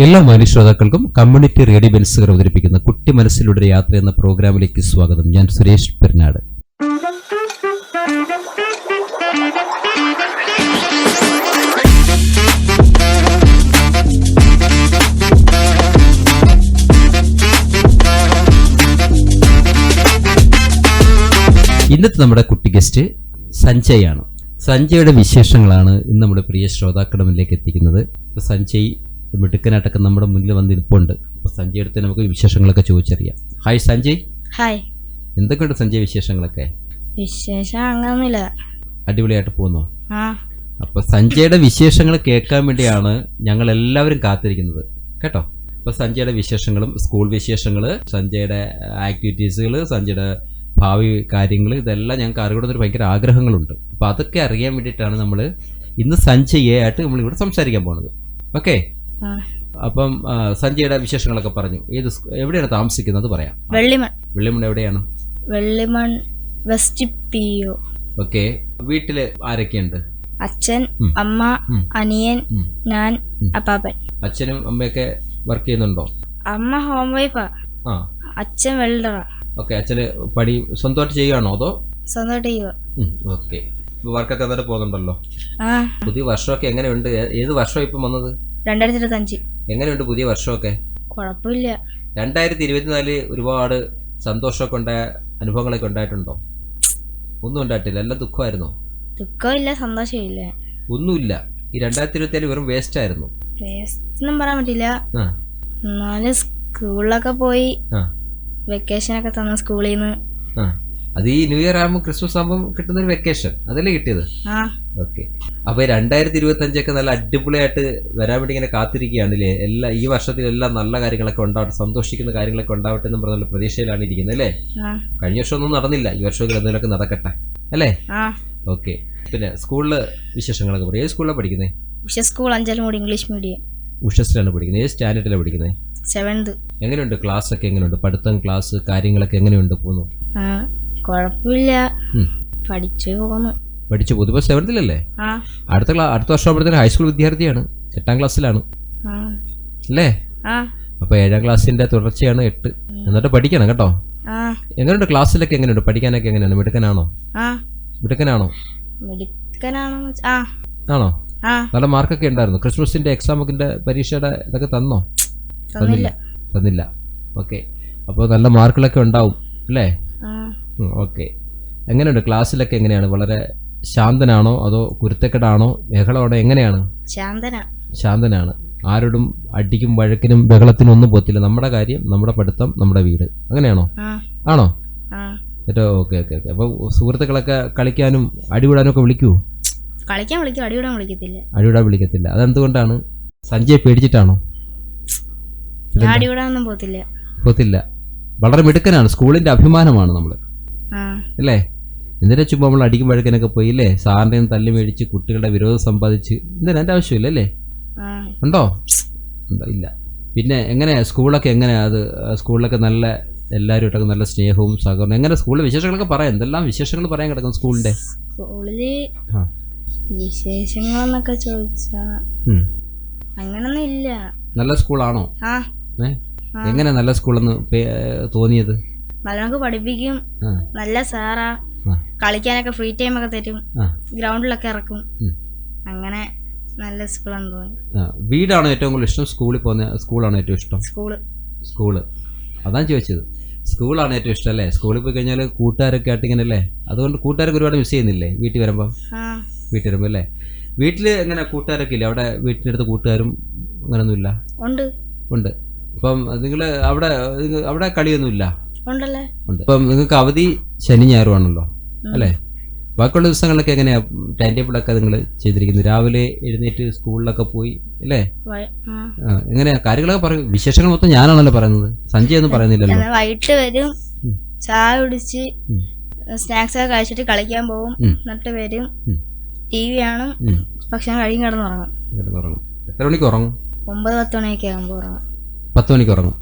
എല്ലാ മാന്യ ശ്രോതാക്കൾക്കും കമ്മ്യൂണിറ്റി റേഡിയോ ബെൻസുകൾ അവതരിപ്പിക്കുന്ന കുട്ടി മനസ്സിലൂടെ യാത്ര എന്ന പ്രോഗ്രാമിലേക്ക് സ്വാഗതം. ഞാൻ സുരേഷ് പെരുന്നാട്. ഇന്നത്തെ നമ്മുടെ കുട്ടി ഗസ്റ്റ് സഞ്ജയ് ആണ്. സഞ്ജയുടെ വിശേഷങ്ങളാണ് ഇന്ന് നമ്മുടെ പ്രിയ ശ്രോതാക്കളുടെ മുന്നിലേക്ക് എത്തിക്കുന്നത്. സഞ്ജയ് മിടുക്കനായിട്ടൊക്കെ നമ്മുടെ മുന്നിൽ വന്നിരിപ്പുണ്ട്. അപ്പോൾ അപ്പൊ സഞ്ജയ് അടുത്ത് നമുക്ക് വിശേഷങ്ങളൊക്കെ ചോദിച്ചറിയാം. ഹായ് സഞ്ജയ് ഹായ് എന്തൊക്കെയുണ്ട് സഞ്ജയ് വിശേഷങ്ങളൊക്കെ? വിശേഷം അങ്ങനൊന്നുമില്ല അടിപൊളിയായിട്ട് പോകുന്നു? ആ. അപ്പൊ സഞ്ജയുടെ വിശേഷങ്ങൾ കേൾക്കാൻ വേണ്ടിയാണ് ഞങ്ങൾ എല്ലാവരും കാത്തിരിക്കുന്നത്. കേട്ടോ? അപ്പൊ സഞ്ജയുടെ വിശേഷങ്ങളും സ്കൂൾ വിശേഷങ്ങൾ സഞ്ജയുടെ ആക്ടിവിറ്റീസുകൾ സഞ്ജയുടെ ഭാവി കാര്യങ്ങൾ ഇതെല്ലാം ഞങ്ങൾക്ക് അറിയണമെന്നൊരു ഭയങ്കര ആഗ്രഹങ്ങളുണ്ട്. അപ്പൊ അതൊക്കെ അറിയാൻ വേണ്ടിയിട്ടാണ് നമ്മൾ ഇന്ന് സഞ്ജയെ ആയിട്ട് നമ്മൾ ഇവിടെ സംസാരിക്കാൻ പോണത്. ഓക്കെ അപ്പം സഞ്ജയുടെ വിശേഷങ്ങളൊക്കെ പറഞ്ഞു. ഏത് എവിടെയാണ് താമസിക്കുന്നത് പറയാം. വെള്ളിമൺ. വെള്ളിമൺ എവിടെയാണ്? Vellimon west P O. Okay. വീട്ടിൽ ആരൊക്കെയുണ്ട്? അച്ഛൻ അമ്മ അനിയൻ ഞാൻ. അപ്പാപ്പൻ. അച്ഛനും അമ്മയൊക്കെ വർക്ക് ചെയ്യുന്നുണ്ടോ? അമ്മ ഹോം വൈഫാ. അച്ഛൻ വെൽഡറാ. ഓക്കെ അച്ഛന് പണി സ്വന്തമായിട്ട് ചെയ്യുകയാണോ അതോ? സ്വന്തമായിട്ട് ചെയ്യുക ഓക്കെ. വർക്കൊക്കെ എന്നിട്ട് പോകുന്നുണ്ടല്ലോ. പുതിയ വർഷമൊക്കെ എങ്ങനെയുണ്ട്? ഏത് വർഷം ഇപ്പം വന്നത്? രണ്ടായിരത്തി ഇരുപത്തഞ്ച് എങ്ങനെയുണ്ട് പുതിയ വർഷമൊക്കെ? കുഴപ്പമില്ല. രണ്ടായിരത്തി ഇരുപത്തിനാല് ഒരുപാട് സന്തോഷമൊക്കെ ഉണ്ടായ അനുഭവങ്ങളൊക്കെ ഉണ്ടായിട്ടുണ്ടോ? ഒന്നും ഉണ്ടായിട്ടില്ല. എല്ലാം ദുഃഖമായിരുന്നോ? ദുഃഖമില്ല സന്തോഷമില്ല. ഒന്നുമില്ല. ഈ രണ്ടായിരത്തി ഇരുപത്തിനാല് വെറും വേസ്റ്റ് ആയിരുന്നു വേസ്റ്റൊന്നും പറയാൻ പറ്റില്ല. എന്നാലും സ്കൂളിലൊക്കെ പോയി വെക്കേഷൻ ഒക്കെ തന്ന സ്കൂളിൽ നിന്ന് അത് ഈ ന്യൂ ഇയർ ആകുമ്പോൾ ക്രിസ്മസ് ആകുമ്പോൾ കിട്ടുന്ന ഒരു വെക്കേഷൻ അതല്ലേ കിട്ടിയത്? ഓക്കെ അപ്പൊ രണ്ടായിരത്തി ഇരുപത്തി അഞ്ചൊക്കെ നല്ല അടിപൊളിയായിട്ട് വരാൻ വേണ്ടി ഇങ്ങനെ കാത്തിരിക്കുകയാണ് അല്ലേ എല്ലാ ഈ വർഷത്തിൽ എല്ലാം നല്ല കാര്യങ്ങളൊക്കെ ഉണ്ടാവട്ടെ സന്തോഷിക്കുന്ന കാര്യങ്ങളൊക്കെ ഉണ്ടാവട്ടെ എന്ന് പറഞ്ഞുള്ള പ്രതീക്ഷയിലാണ് ഇരിക്കുന്നത് അല്ലേ? കഴിഞ്ഞ വർഷം ഒന്നും നടന്നില്ല ഈ വർഷം എന്തെങ്കിലുമൊക്കെ നടക്കട്ടെ അല്ലേ? ഓക്കെ പിന്നെ സ്കൂളിൽ വിശേഷങ്ങളൊക്കെ പറയും. ഏത് സ്കൂളിലാണ് പഠിക്കുന്നത് Usha school Anchalum English medium. ഉഷസിലാണ് പഠിക്കുന്നത് ഏത് സ്റ്റാൻഡേർഡിലാണ് പഠിക്കുന്നത് സെവൻത് എങ്ങനെയുണ്ട് ക്ലാസ് ഒക്കെ എങ്ങനെയുണ്ട്? പഠിത്തം ക്ലാസ് കാര്യങ്ങളൊക്കെ എങ്ങനെയുണ്ട്? പോകുന്നു ആ. കുഴപ്പമില്ല. പഠിച്ചു പോന്നു. പഠിച്ചു പോകുന്നു സെവൻത്തിലല്ലേ അടുത്ത അടുത്ത വർഷം ആകുമ്പോഴത്തേന് ഹൈസ്കൂൾ വിദ്യാർത്ഥിയാണ്. എട്ടാം ക്ലാസ്സിലാണ്. അല്ലേ? ആ. അപ്പോൾ ഏഴാം ക്ലാസ്സിന്റെ തുടർച്ചയാണ് എട്ട്. എന്നിട്ട് പഠിക്കണം കേട്ടോ. എങ്ങനെയുണ്ട് ക്ലാസ്സിലൊക്കെ എങ്ങനെയുണ്ട്? പഠിക്കാനൊക്കെ എങ്ങനെയാണ്? മിടുക്കനാണോ? മിടുക്കനാണോ? ആണോ? നല്ല മാർക്കൊക്കെ ഉണ്ടായിരുന്നു. ക്രിസ്മസിന്റെ എക്സാമൊക്കെ പരീക്ഷയുടെ ഇതൊക്കെ തന്നോ? തന്നില്ല. തന്നില്ല. ഓക്കെ. അപ്പോൾ നല്ല മാർക്കുകളൊക്കെ ഉണ്ടാവും. അല്ലേ? ഓക്കെ. എങ്ങനെയുണ്ട്? ക്ലാസ്സിലൊക്കെ എങ്ങനെയാണ്? വളരെ ശാന്തനാണോ? അതോ കുരുത്തക്കെടാണോ? ബഹളമാണോ എങ്ങനെയാണ്? ശാന്തന. ശാന്തനാണ്. ആരോടും അടിക്കും വഴക്കിനും ബഹളത്തിനും ഒന്നും പോത്തില്ല നമ്മുടെ കാര്യം നമ്മുടെ പഠിത്തം നമ്മുടെ വീട്. അങ്ങനെയാണോ? ആണോ? ഏറ്റവും ഓക്കെ ഓക്കെ ഓക്കെ. അപ്പൊ സുഹൃത്തുക്കളൊക്കെ കളിക്കാനും അടിവിടാനും ഒക്കെ വിളിക്കൂ? കളിക്കാൻ വിളിക്കും. അടിവിടാൻ വിളിക്കത്തില്ല. അടിവിടാൻ വിളിക്കത്തില്ല. അതെന്തുകൊണ്ടാണ്? സഞ്ജയ് പേടിച്ചിട്ടാണോ? അടിവിടാനൊന്നും പോത്തില്ല പോത്തില്ല വളരെ മിടുക്കനാണ്. സ്കൂളിന്റെ അഭിമാനമാണ് നമ്മൾ ആ അല്ലേ എന്തിനാ ചുമ്മാ നമ്മൾ അടിക്കും വഴക്കിനൊക്കെ പോയി അല്ലേ സാറിന്റെ തല്ലി മേടിച്ച് കുട്ടികളുടെ വിരോധം സമ്പാദിച്ച്. എന്തിനാ എന്റെ ആവശ്യമില്ല അല്ലേ ഉണ്ടോ? ഉണ്ടോ? ഇല്ല. പിന്നെ എങ്ങനെ? സ്കൂളൊക്കെ എങ്ങനെയാ അത് സ്കൂളിലൊക്കെ നല്ല എല്ലാവരുമായിട്ടൊക്കെ നല്ല സ്നേഹവും സഹകരണം എങ്ങനെ സ്കൂളിലെ വിശേഷങ്ങളൊക്കെ പറയാം. എന്തെല്ലാം വിശേഷങ്ങൾ പറയാൻ കിടക്കും സ്കൂളിന്റെ സ്കൂളിൽ വിശേഷങ്ങളെന്നൊക്കെ ചോദിച്ചാ. അങ്ങനൊന്നും ഇല്ല നല്ല സ്കൂളാണോ? എങ്ങനെ നല്ല സ്കൂളെന്ന് തോന്നിയത്? നല്ലോണം പഠിപ്പിക്കും. നല്ല സാറാ. കളിക്കാനൊക്കെ ഫ്രീ ടൈം ഒക്കെ തരും. ഗ്രൗണ്ടിലൊക്കെ ഇറക്കും. അങ്ങനെ നല്ല സ്കൂളാണ് തോന്നി. വീടാണ് ഏറ്റവും കൂടുതൽ ഇഷ്ടം? സ്കൂളിൽ പോകുന്ന സ്കൂളാണ് ഏറ്റവും ഇഷ്ടം? സ്കൂൾ. സ്കൂൾ. അതാണ് ചോദിച്ചത്. സ്കൂളാണ് ഏറ്റവും ഇഷ്ടം അല്ലേ? സ്കൂളിൽ പോയി കഴിഞ്ഞാൽ കൂട്ടുകാരൊക്കെ ആയിട്ട് ഇങ്ങനെ അല്ലേ? അതുകൊണ്ട് കൂട്ടുകാരൊക്കെ ഒരുപാട് മിസ് ചെയ്യുന്നില്ലേ വീട്ടിൽ വരുമ്പോൾ വീട്ടിൽ വരുമ്പോൾ അല്ലേ? വീട്ടിൽ എങ്ങനെ കൂട്ടുകാരൊക്കെ ഇല്ലേ? അവിടെ വീട്ടിനടുത്ത് കൂട്ടുകാരും അങ്ങനെയൊന്നുമില്ല ഉണ്ട്. ഉണ്ട്. അപ്പം നിങ്ങൾ അവിടെ അവിടെ കളിയൊന്നുമില്ല ഉണ്ടല്ലേ? ഉണ്ട്. അപ്പം നിങ്ങൾക്ക് അവധി ശനി ഞായറും ആണല്ലോ അല്ലേ? ബാക്കിയുള്ള ദിവസങ്ങളിലൊക്കെ എങ്ങനെയാ ടൈം ടേബിൾ ഒക്കെ നിങ്ങൾ ചെയ്തിരിക്കുന്നത്? രാവിലെ എഴുന്നേറ്റ് സ്കൂളിലൊക്കെ പോയി അല്ലേ? എങ്ങനെയാ? കാര്യങ്ങളൊക്കെ പറയും. വിശേഷങ്ങൾ മൊത്തം ഞാനാണല്ലോ പറയുന്നത്. സഞ്ജയ് ഒന്നും പറയുന്നില്ലല്ലോ. വൈകിട്ട് വരും. ചായ കുടിച്ച് സ്നാക്സ് ഒക്കെ കഴിച്ചിട്ട് കളിക്കാൻ പോകും. എന്നിട്ട് വരും. ടി വി ആണ്. ഭക്ഷണം കഴിയും കിടന്നുറങ്ങും കിടന്നുറങ്ങും. എത്ര മണിക്ക് ഉറങ്ങും? ഒമ്പത് പത്ത് മണിയൊക്കെ ആകുമ്പോൾ ഉറങ്ങും. പത്ത് മണിക്ക് ഉറങ്ങും.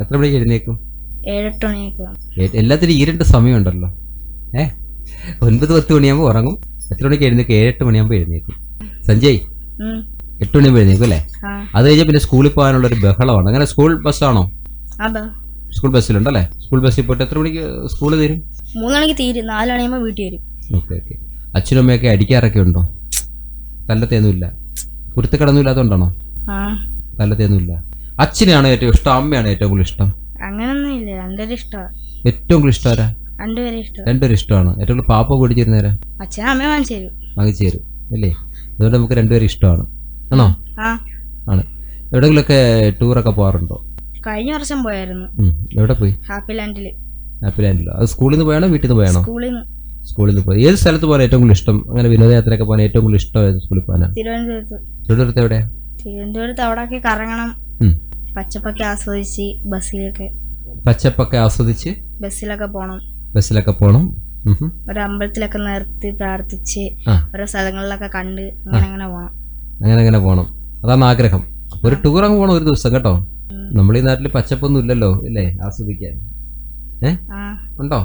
എത്ര മണിക്ക് എഴുന്നേക്കും? ഏഴെട്ട് മണിയൊക്കെ എല്ലാത്തിനും ഈ രണ്ട് സമയമുണ്ടല്ലോ. ഏ ഒൻപത് പത്ത് മണിയാകുമ്പോൾ ഉറങ്ങും. എത്ര മണിക്ക് എഴുന്നേക്കും? ഏഴെട്ട് മണിയാകുമ്പോൾ എഴുന്നേക്കും. സഞ്ജയ്. എട്ട് മണിയാകുമ്പോൾ എഴുന്നേക്കും അല്ലേ? അത് കഴിഞ്ഞാൽ പിന്നെ സ്കൂളിൽ പോകാനുള്ള ഒരു ബഹളമാണ്. അങ്ങനെ സ്കൂൾ ബസ്സാണോ? സ്കൂൾ ബസ്സിലുണ്ടല്ലേ? സ്കൂൾ ബസ്സിൽ പോയിട്ട് എത്ര മണിക്ക് സ്കൂൾ തീരും? മൂന്ന് മണിക്ക് തീരും. നാല് മണിയാകുമ്പോൾ വീട്ടിൽ വരും. Okay okay. അച്ഛനും അമ്മയൊക്കെ അടിക്കാറൊക്കെ ഉണ്ടോ? തല്ലത്തേന്നുമില്ല. കുരുത്തക്കടൊന്നും ഇല്ലാത്തതുകൊണ്ടാണോ ആ. തല്ലത്തെയൊന്നുമില്ല അച്ഛനെയാണോ ഏറ്റവും ഇഷ്ടം അമ്മയാണോ ഏറ്റവും കൂടുതൽ ഇഷ്ടം. അങ്ങനൊന്നും ഇല്ല. രണ്ടുപേരും ഇഷ്ടമാണ് ഏറ്റവും കൂടുതൽ ഇഷ്ടം ആരാ? രണ്ടുപേരും ഇഷ്ടമാണ് രണ്ടുപേരും ഇഷ്ടമാണ്? ഏറ്റവും കൂടുതൽ പാപ്പ കുടിച്ചിരുന്നേരാ അച്ഛനും അമ്മയും വാങ്ങിച്ചു തരും. വാങ്ങിച്ചു തരും അല്ലേ? അതുകൊണ്ട് നമുക്ക് രണ്ടുപേരും ഇഷ്ടമാണ്. ആണോ? ആ. ആണ്. എവിടെങ്കിലൊക്കെ ടൂറൊക്കെ പോകാറുണ്ടോ? കഴിഞ്ഞ വർഷം പോയായിരുന്നു. എവിടെ പോയി? ഹാപ്പി ലാൻഡിൽ ഹാപ്പി ലാൻഡിലോ അത് സ്കൂളിൽ നിന്ന് പോയാണോ വീട്ടിൽ നിന്ന് പോയാണോ? സ്കൂളിൽ നിന്ന്. സ്കൂളിൽ നിന്ന് പോയി. ഏത് സ്ഥലത്ത് പോകാൻ ഏറ്റവും കൂടുതൽ ഇഷ്ടം? അങ്ങനെ വിനോദയാത്രയൊക്കെ പോകാൻ ഏറ്റവും കൂടുതൽ ഇഷ്ടം സ്കൂളിൽ പോകാനാണ് തിരുവനന്തപുരത്ത്. തിരുവനന്തപുരത്ത് അവിടെ തിരുവനന്തപുരത്ത് അവിടെയൊക്കെ കറങ്ങണം. പച്ചപ്പൊക്കെ ആസ്വദിച്ച് ബസ്സിലൊക്കെ. പച്ചപ്പൊക്കെ ആസ്വദിച്ച് ബസ്സിലൊക്കെ പോണം. ബസ്സിലൊക്കെ പോണം. ഒരു അമ്പലത്തിലൊക്കെ നിർത്തി പ്രാർത്ഥിച്ച് ഓരോ സ്ഥലങ്ങളിലൊക്കെ കണ്ട് അങ്ങനെ അങ്ങനെ പോകണം അങ്ങനെ അങ്ങനെ പോകണം അതാണ് ആഗ്രഹം. ഒരു ടൂർ അങ്ങ് പോകണം ഒരു ദിവസം കേട്ടോ. നമ്മുടെ ഈ നാട്ടിൽ പച്ചപ്പൊന്നും ഇല്ലല്ലോ ഇല്ലേ? ആസ്വദിക്കാൻ. ഏ? ആ. ഉണ്ടോ?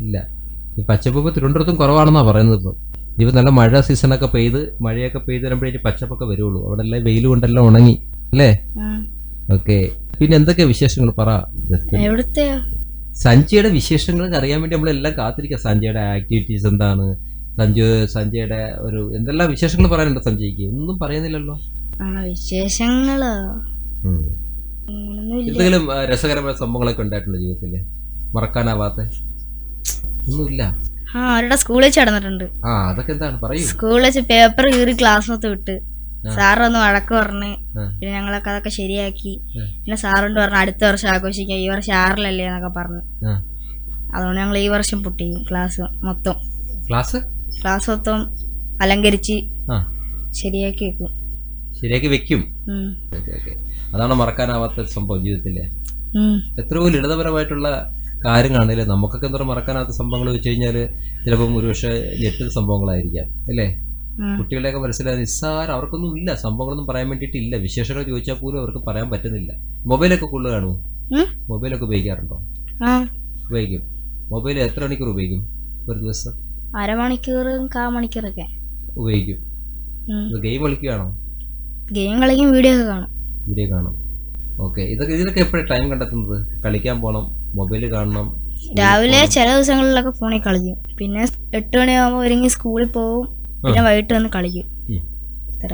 ഇല്ല. ഈ പച്ചപ്പ് ഇപ്പൊ തിരുവനന്തപുരത്തും കുറവാണെന്നാ പറയുന്നത് ഇപ്പം. ഇപ്പൊ നല്ല മഴ സീസണൊക്കെ പെയ്ത് മഴയൊക്കെ പെയ്ത് വരുമ്പോഴേക്കും പച്ചപ്പൊക്കെ വരുള്ളൂ. അവിടെ എല്ലാം വെയിൽ കൊണ്ടെല്ലാം ഉണങ്ങി. അല്ലേ. ഓക്കെ. പിന്നെ എന്തൊക്കെ വിശേഷങ്ങൾ പറ. സഞ്ജയുടെ വിശേഷങ്ങൾ അറിയാൻ വേണ്ടി നമ്മളെല്ലാം കാത്തിരിക്കുക സഞ്ജയുടെ ആക്ടിവിറ്റീസ് എന്താണ്? സഞ്ജു സഞ്ജയുടെ ഒരു എന്തെല്ലാം വിശേഷങ്ങൾ പറയാനുണ്ട് സഞ്ജയ്ക്ക്? ഒന്നും പറയുന്നില്ലല്ലോ. വിശേഷങ്ങളോ? എന്തെങ്കിലും രസകരമായ സംഭവങ്ങളൊക്കെ ഉണ്ടായിട്ടുണ്ടോ ജീവിതത്തിൽ? മറക്കാനാവാത്ത? ഒന്നുമില്ല. ആ അവരുടെ സ്കൂളിൽ വെച്ച് നടന്നിട്ടുണ്ട് ആ അതൊക്കെ എന്താണ്? പറയൂ. സ്കൂളിൽ വെച്ച് പേപ്പർ കീറി ക്ലാസ് മൊത്തം വിട്ട് സാറ് ഒന്ന് വഴക്ക് പറഞ്ഞ് പിന്നെ ഞങ്ങളൊക്കെ അതൊക്കെ ശരിയാക്കി. പിന്നെ സാറുണ്ട് പറഞ്ഞു അടുത്ത വർഷം ആഘോഷിക്കാം ഈ വർഷം ആറിലല്ലേ എന്നൊക്കെ പറഞ്ഞു. അതുകൊണ്ട് ഞങ്ങൾ ഈ വർഷം പൊട്ടി ക്ലാസ് മൊത്തം. ക്ലാസ് ക്ലാസ് മൊത്തം അലങ്കരിച്ച് ശരിയാക്കി വെക്കും. ശരിയാക്കി വെക്കും. അതാണ് മറക്കാനാവാത്ത സംഭവം ജീവിതത്തിലെ. എത്രയോ ലളിതപരമായിട്ടുള്ള കാര്യങ്ങളാണല്ലേ നമുക്കൊക്കെ എന്താ മറക്കാനാത്ത സംഭവങ്ങൾ വെച്ച് കഴിഞ്ഞാൽ ചിലപ്പം ഒരുപക്ഷെ ഞെട്ടൽ സംഭവങ്ങളായിരിക്കാം അല്ലേ? ഉം. മനസ്സിലായ നിസ്സാരം അവർക്കൊന്നും ഇല്ല. സംഭവങ്ങളൊന്നും പറയാൻ വേണ്ടിയിട്ടില്ല. വിശേഷങ്ങൾ ചോദിച്ചാൽ പോലും അവർക്ക് പറയാൻ പറ്റുന്നില്ല. മൊബൈലൊക്കെ കൂടുതൽ കാണുമോ? മൊബൈലൊക്കെ ഉപയോഗിക്കാറുണ്ടോ? ഉപയോഗിക്കും. മൊബൈൽ എത്ര മണിക്കൂർ ഉപയോഗിക്കും? ഒരു ദിവസം? അരമണിക്കൂറും കാ മണിക്കൂറൊക്കെ ഉപയോഗിക്കും ഗെയിം കളിക്കുകയാണോ? ഗെയിം കളിക്കും വീഡിയോ ഒക്കെ കാണും. വീഡിയോ കാണും. ഓക്കെ. ഇതൊക്കെ ഇതിലൊക്കെ എപ്പോഴാണ് ടൈം കണ്ടെത്തുന്നത്? കളിക്കാൻ പോകണം മൊബൈൽ കാണണം രാവിലെ ചില ദിവസങ്ങളിലൊക്കെ ഫോണിൽ കളിക്കും. പിന്നെ എട്ട് മണിയാകുമ്പോൾ ഒരുങ്ങി സ്കൂളിൽ പോവും പിന്നെ വൈകിട്ട് വന്ന് കളിക്കും. ഇത്ര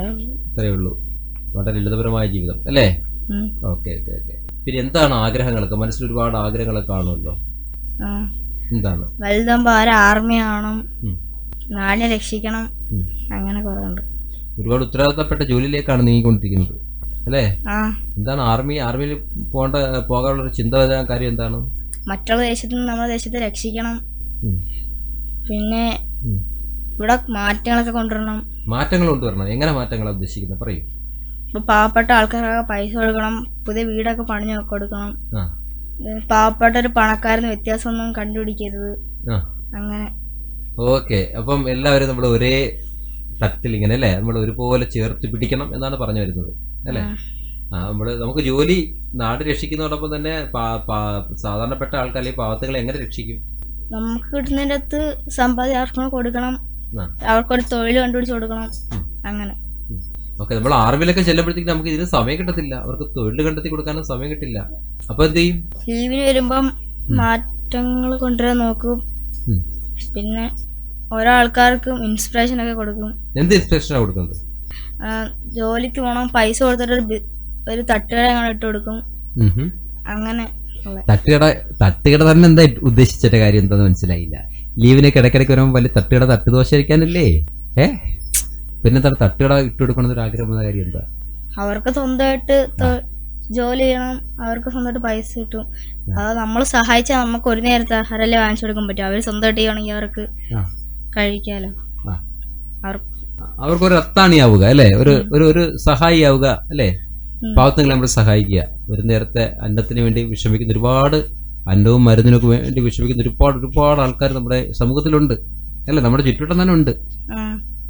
ഉള്ളൂ. വളരെ ലളിതപരമായ ജീവിതം അല്ലേ. Okay okay okay. പിന്നെ എന്താണ് ആഗ്രഹങ്ങളൊക്കെ? മനസ്സിൽ ഒരുപാട് ആഗ്രഹങ്ങളൊക്കെ കാണുമല്ലോ. എന്താണ്? വലുതാകുമ്പോ ആരെ ആർമി ആണം നാടിനെ രക്ഷിക്കണം അങ്ങനെ കുറേ ഉണ്ട് ഒരുപാട് ഉത്തരവാദിത്തപ്പെട്ട ജോലിയിലേക്കാണ് നീങ്ങിക്കൊണ്ടിരിക്കുന്നത് അല്ലേ? എന്താണ് ആർമി ആർമിയിൽ പോകേണ്ട പോകാനുള്ള ഒരു ചിന്ത വരാൻ കാര്യം എന്താണ്? മറ്റുള്ള ദേശത്ത് നിന്ന് നമ്മുടെ ദേശത്തെ രക്ഷിക്കണം. പിന്നെ. ഇവിടെ മാറ്റങ്ങളൊക്കെ കൊണ്ടുവരണം. മാറ്റങ്ങൾ കൊണ്ടുവരണം. എങ്ങനെ മാറ്റങ്ങളാണ് ഉദ്ദേശിക്കുന്നത്? പറയൂ. ഇപ്പൊ പാവപ്പെട്ട ആൾക്കാരൊക്കെ പൈസ കൊടുക്കണം. പുതിയ വീടൊക്കെ പണിഞ്ഞു കൊടുക്കണം. പാവപ്പെട്ട ഒരു പണക്കാരന് വ്യത്യാസമൊന്നും കണ്ടുപിടിക്കരുത്. അങ്ങനെ. ഓക്കെ. അപ്പം എല്ലാവരും നമ്മൾ ഒരേ തട്ടിൽ ഇങ്ങനെ അല്ലേ? നമ്മൾ ഒരുപോലെ ചേർത്ത് പിടിക്കണം എന്നാണ് പറഞ്ഞു വരുന്നത്. അല്ലേ? ആ. നമ്മൾ നമുക്ക് ജോലി നാട് രക്ഷിക്കുന്നതോടൊപ്പം തന്നെ സാധാരണപ്പെട്ട ആൾക്കാർ പാവത്തുകളെ എങ്ങനെ രക്ഷിക്കും? നമുക്ക് കിട്ടുന്നതിന്റെ അടുത്ത് സമ്പാദ്യം ആർക്കും കൊടുക്കണം. അവർക്കൊരു തൊഴിൽ കണ്ടുപിടിച്ച് കൊടുക്കണം. അങ്ങനെ. ഓക്കെ നമ്മൾ ആർമിയിലൊക്കെ ചെല്ലുമ്പോഴത്തേക്ക് നമുക്ക് ഇതിന് സമയം കിട്ടത്തില്ല. അവർക്ക് തൊഴിൽ കണ്ടെത്തി കൊടുക്കാനും സമയം കിട്ടില്ല. അപ്പൊ എന്ത് ചെയ്യും? ലീവിന് വരുമ്പം മാറ്റങ്ങൾ കൊണ്ടുവരാൻ നോക്കും. പിന്നെ ഓരോ ആൾക്കാർക്കും ഇൻസ്പിറേഷൻ ഒക്കെ കൊടുക്കും. എന്ത് ഇൻസ്പിറേഷനാണ് കൊടുക്കുന്നത്? ജോലിക്ക് പോണം പൈസ കൊടുത്തിട്ട് ഒരു തട്ടുകട അങ്ങനെ ഇട്ട് കൊടുക്കും. അങ്ങനെ തട്ടുകട തട്ടുകട തന്നെ എന്താ ഉദ്ദേശിച്ചിട്ട് കാര്യം എന്താന്ന് മനസ്സിലായില്ല. ലീവിനൊക്കെ ഇടയ്ക്കിടയ്ക്ക് വരുമ്പോൾ വലിയ തട്ടുകട തട്ടുദോശ കഴിക്കാനല്ലേ? ഏ? പിന്നെന്താണ് തട്ടുകട ഇട്ട് കൊടുക്കണമെന്നൊരു ആഗ്രഹം വന്ന കാര്യം എന്താ? അവർക്ക് സ്വന്തമായിട്ട് ജോലി ചെയ്യണം. അവർക്ക് സ്വന്തമായിട്ട് പൈസ കിട്ടും. അത് നമ്മൾ സഹായിച്ചാൽ നമുക്ക് ഒരു നേരത്തെ ആഹാരമല്ലേ വാങ്ങിച്ചു കൊടുക്കാൻ പറ്റും. അവർ സ്വന്തമായിട്ട് ചെയ്യണമെങ്കിൽ അവർക്ക് കഴിക്കാലോ. അവർക്ക് ഒരു അവർക്കൊരു അത്താണിയാവുക അല്ലേ? ഒരു ഒരു ഒരു സഹായിയാവുക അല്ലേ. പാവത്തുങ്ങളെ നമ്മൾ സഹായിക്കുക. ഒരു നേരത്തെ അന്നത്തിന് വേണ്ടി വിഷമിക്കുന്ന ഒരുപാട് അന്നവും മരുന്നിനൊക്കെ വേണ്ടി വിഷമിക്കുന്ന ഒരുപാട് ഒരുപാട് ആൾക്കാർ നമ്മുടെ സമൂഹത്തിലുണ്ട്. അല്ലേ? നമ്മുടെ ചുറ്റുവട്ടം തന്നെ ഉണ്ട്.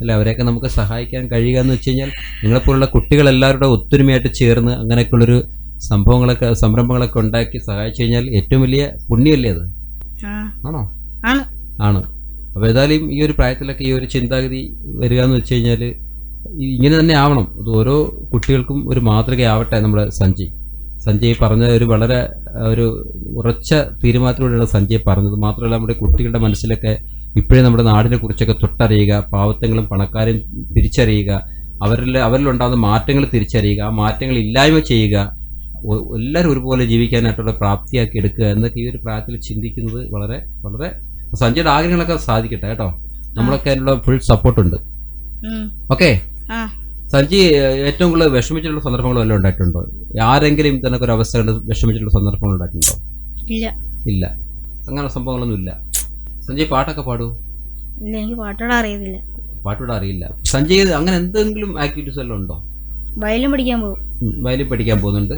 അല്ല? അവരെയൊക്കെ നമുക്ക് സഹായിക്കാൻ കഴിയുക എന്ന് വെച്ച് കഴിഞ്ഞാൽ നിങ്ങളെപ്പോലുള്ള കുട്ടികളെല്ലാവരുടെ ഒത്തൊരുമയായിട്ട് ചേർന്ന് അങ്ങനെയൊക്കെയുള്ളൊരു സംഭവങ്ങളൊക്കെ സംരംഭങ്ങളൊക്കെ ഉണ്ടാക്കി സഹായിച്ചു കഴിഞ്ഞാൽ ഏറ്റവും വലിയ പുണ്യമല്ലേ അത്? ആണോ? ആണ്. അപ്പൊ അപ്പോൾ ഏതായാലും ഈ ഒരു പ്രായത്തിലൊക്കെ ഈ ഒരു ചിന്താഗതി വരിക എന്ന് വെച്ച് കഴിഞ്ഞാൽ ഇങ്ങനെ തന്നെ ആവണം. അത് ഓരോ കുട്ടികൾക്കും ഒരു മാതൃകയാവട്ടെ നമ്മുടെ സഞ്ജയ് സഞ്ജയ് പറഞ്ഞ ഒരു വളരെ ഒരു ഉറച്ച തീരുമാനത്തിലൂടെയാണ് സഞ്ജയ് പറഞ്ഞത്. മാത്രമല്ല നമ്മുടെ കുട്ടികളുടെ മനസ്സിലൊക്കെ ഇപ്പോഴേ നമ്മുടെ നാടിനെ കുറിച്ചൊക്കെ തൊട്ടറിയുക പാവത്തങ്ങളും പണക്കാരും തിരിച്ചറിയുക അവരിൽ അവരിലുണ്ടാകുന്ന മാറ്റങ്ങൾ തിരിച്ചറിയുക ആ മാറ്റങ്ങൾ ഇല്ലായ്മ ചെയ്യുക എല്ലാവരും ഒരുപോലെ ജീവിക്കാനായിട്ടുള്ള പ്രാപ്തിയാക്കി എടുക്കുക എന്നൊക്കെ ഈ ഒരു പ്രായത്തിൽ ചിന്തിക്കുന്നത് വളരെ വളരെ സഞ്ജയുടെ ആഗ്രഹങ്ങളൊക്കെ സാധിക്കട്ടെ കേട്ടോ. നമ്മളൊക്കെ അതിനുള്ള ഫുൾ സപ്പോർട്ടുണ്ട്. ഓക്കെ ആ. സഞ്ജി ഏറ്റവും കൂടുതൽ വിഷമിച്ചിട്ടുള്ള സന്ദർഭങ്ങൾ വല്ലതും ഉണ്ടായിട്ടുണ്ടോ? ആരെങ്കിലും തന്നെ ഒരു അവസ്ഥ കണ്ട് വിഷമിച്ചിട്ടുള്ള സന്ദർഭങ്ങൾ ഉണ്ടായിട്ടുണ്ടോ? ഇല്ല. ഇല്ല. അങ്ങനെ സംഭവങ്ങളൊന്നും ഇല്ല. സഞ്ജയ് പാട്ടൊക്കെ പാടൂ? എനിക്ക് പാട്ടോടെ അറിയത്തില്ല. പാട്ടോടെ അറിയില്ല. സഞ്ജയ് അങ്ങനെ എന്തെങ്കിലും ആക്ടിവിറ്റീസ് വല്ലതും ഉണ്ടോ? വയലും പഠിക്കാൻ പോകും. ഉം, വയലിൻ പഠിക്കാൻ പോകുന്നുണ്ട്.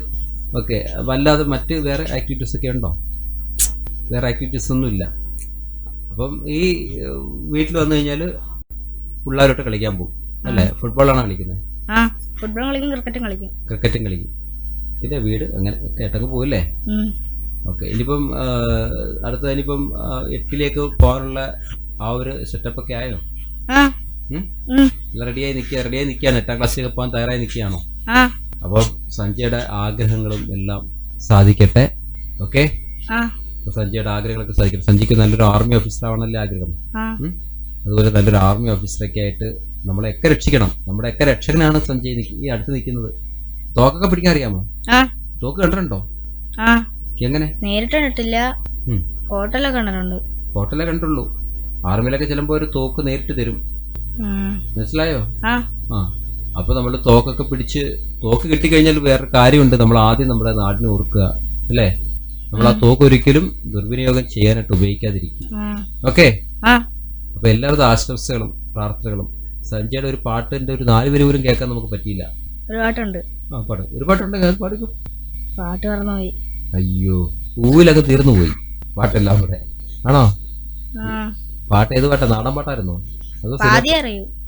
ഓക്കെ വല്ലാതെ മറ്റ് വേറെ ആക്ടിവിറ്റീസ് ഒക്കെ ഉണ്ടോ? വേറെ ആക്ടിവിറ്റീസ് ഒന്നും ഇല്ല. അപ്പം ഈ വീട്ടിൽ വന്നു കഴിഞ്ഞാൽ പിള്ളേരോട്ട് കളിക്കാൻ പോകും. അല്ലേ? ഫുട്ബോളാണ് കളിക്കുന്നത് ആ ഫുട്ബോൾ കളിക്കും ക്രിക്കറ്റും കളിക്കും. ക്രിക്കറ്റും കളിക്കും. പിന്നെ വീട് അങ്ങനെ കേട്ടങ്ങ് പോയില്ലേ. ഓക്കെ ഇനിയിപ്പം അടുത്ത ഇനിയിപ്പം എട്ടിലേക്ക് പോകാനുള്ള ആ ഒരു സെറ്റപ്പ് ഒക്കെ ആയോ. റെഡിയായി നിൽക്കുക റെഡിയായി നിൽക്കുകയാണ് എട്ടാം ക്ലാസ്സിലേക്ക് പോകാൻ തയ്യാറായി നിൽക്കുകയാണോ ആ. അപ്പം സഞ്ജയുടെ ആഗ്രഹങ്ങളും എല്ലാം സാധിക്കട്ടെ. ഓക്കെ? സഞ്ജയുടെ ആഗ്രഹങ്ങളൊക്കെ സാധിക്കട്ടെ. സഞ്ജയ്ക്ക് നല്ലൊരു ആർമി ഓഫീസർ ആവണല്ലേ ആഗ്രഹം? അതുപോലെ നല്ലൊരു ആർമി ഓഫീസറൊക്കെ ആയിട്ട് നമ്മളെയൊക്കെ രക്ഷിക്കണം. നമ്മുടെയൊക്കെ രക്ഷകനാണ് സഞ്ജയ് ഈ അടുത്ത് നിൽക്കുന്നത്. തോക്കൊക്കെ പിടിക്കാൻ അറിയാമോ? തോക്ക് കണ്ടിട്ടുണ്ടോ? എങ്ങനെ? നേരിട്ട് കണ്ടിട്ടില്ല. ഫോട്ടോയിലൊക്കെ കണ്ടിട്ടുണ്ട്. ഫോട്ടോയിലേ കണ്ടുള്ളൂ ആർമിയിലൊക്കെ ചെല്ലുമ്പോൾ ഒരു തോക്ക് നേരിട്ട് തരും. മനസ്സിലായോ? ആ. അപ്പൊ നമ്മൾ തോക്കൊക്കെ പിടിച്ച് തോക്ക് കിട്ടിക്കഴിഞ്ഞാൽ വേറെ കാര്യമുണ്ട്. നമ്മൾ ആദ്യം നമ്മുടെ നാടിനെ ഓർക്കുക. അല്ലേ? നമ്മൾ ആ തോക്ക് ഒരിക്കലും ദുർവിനിയോഗം ചെയ്യാനായിട്ട് ഉപയോഗിക്കാതിരിക്കും. ഓക്കെ? ആ. അപ്പോൾ എല്ലാവരുടെ ആശംസകളും പ്രാർത്ഥനകളും. സഞ്ജയുടെ ഒരു പാട്ടിന്റെ ഒരു നാല് വരി പോലും കേൾക്കാൻ നമുക്ക് പറ്റിയില്ല. ഒരു പാട്ടുണ്ട്. ആ പാട്. ഒരു പാട്ടുണ്ട് അത് പാടിക്കും. പാട്ട് മറന്നുപോയി. അയ്യോ പൂവിലൊക്കെ തീർന്നു പോയി പാട്ടെല്ലാം കൂടെ. ആണോ? പാട്ട് ഏത് പാട്ടാ? നാടൻ പാട്ടായിരുന്നോ? അതോ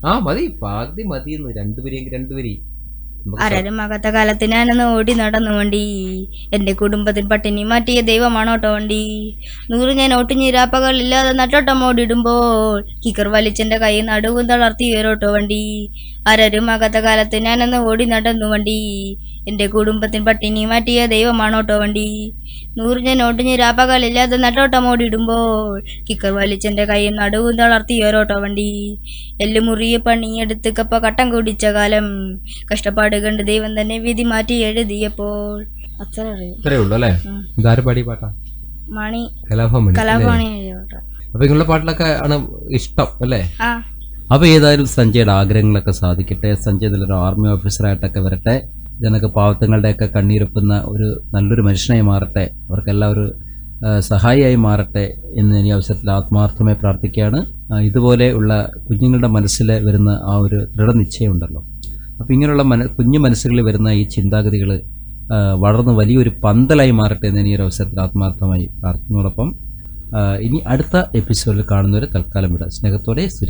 ആ മതി. പാതി മതി രണ്ടുപേരെങ്കിൽ രണ്ടുപേരി നമുക്ക് ആകാത്ത കാലത്ത് ഞാനൊന്ന് ഓടി നടന്നു വണ്ടി. എന്റെ കുടുംബത്തിൽ പട്ടിണി മാറ്റിയ ദൈവമാണോട്ടോ വണ്ടി. നൂറ് ഞാൻ ഒട്ടിഞ്ഞിരാപ്പകളില്ലാതെ നട്ടോട്ടം ഓടിടുമ്പോൾ കിക്കർ വലിച്ചെന്റെ കൈ നടുവും തളർത്തി ഓട്ടോ വണ്ടി. ആരാലും ആകാത്ത കാലത്ത് ഞാനൊന്ന് ഓടി നടന്നു വണ്ടി. എന്റെ കുടുംബത്തിൻ പട്ടിണി മാറ്റിയ ദൈവമാണ് ഓട്ടോ വണ്ടി. നൂറ് ഓട്ടിഞ്ഞ് രാപ്പകലില്ലാതെ നട്ടോട്ടം ഓടിയിടുമ്പോൾ കിക്കർ വലിച്ചെന്റെ കൈ നടുവും തളർത്തിയ ഉയരോട്ടോ വണ്ടി. എല്ലുമുറിയെ പണിയെടുത്ത് കപ്പ കട്ടം കുടിച്ച കാലം കഷ്ടപ്പാട് കണ്ട് ദൈവം തന്നെ വിധി മാറ്റി എഴുതിയപ്പോൾ. അത്ര അറിയും അല്ലേ. ഇതാര് പാട്ടാ? മണി. അപ്പൊ നിങ്ങളുടെ പാട്ടിലൊക്കെ ആണ് ഇഷ്ടം അല്ലേ? അപ്പൊ ഏതായാലും സഞ്ജയുടെ ആഗ്രഹങ്ങളൊക്കെ സാധിക്കട്ടെ. സഞ്ജയ് നല്ലൊരു ആർമി ഓഫീസറായിട്ടൊക്കെ വരട്ടെ. ജനക്ക് പാവത്തങ്ങളുടെയൊക്കെ കണ്ണീരൊപ്പുന്ന ഒരു നല്ലൊരു മനുഷ്യനായി മാറട്ടെ. അവർക്കെല്ലാം ഒരു സഹായിയായി മാറട്ടെ എന്ന് ഞാൻ ഈ അവസരത്തിൽ ആത്മാർത്ഥമായി പ്രാർത്ഥിക്കുകയാണ്. ഇതുപോലെ ഉള്ള കുഞ്ഞുങ്ങളുടെ മനസ്സിൽ വരുന്ന ആ ഒരു ദൃഢനിശ്ചയമുണ്ടല്ലോ. അപ്പോൾ ഇങ്ങനെയുള്ള മന കുഞ്ഞു മനസ്സുകളിൽ വരുന്ന ഈ ചിന്താഗതികൾ വളർന്ന് വലിയൊരു പന്തലായി മാറട്ടെ എന്ന് ഈ ഒരു അവസരത്തിൽ ആത്മാർത്ഥമായി പ്രാർത്ഥിക്കുന്നതോടൊപ്പം ഇനി അടുത്ത എപ്പിസോഡിൽ കാണുന്നവരെ തൽക്കാലം വിടാം. സ്നേഹത്തോടെ സുരേഷ്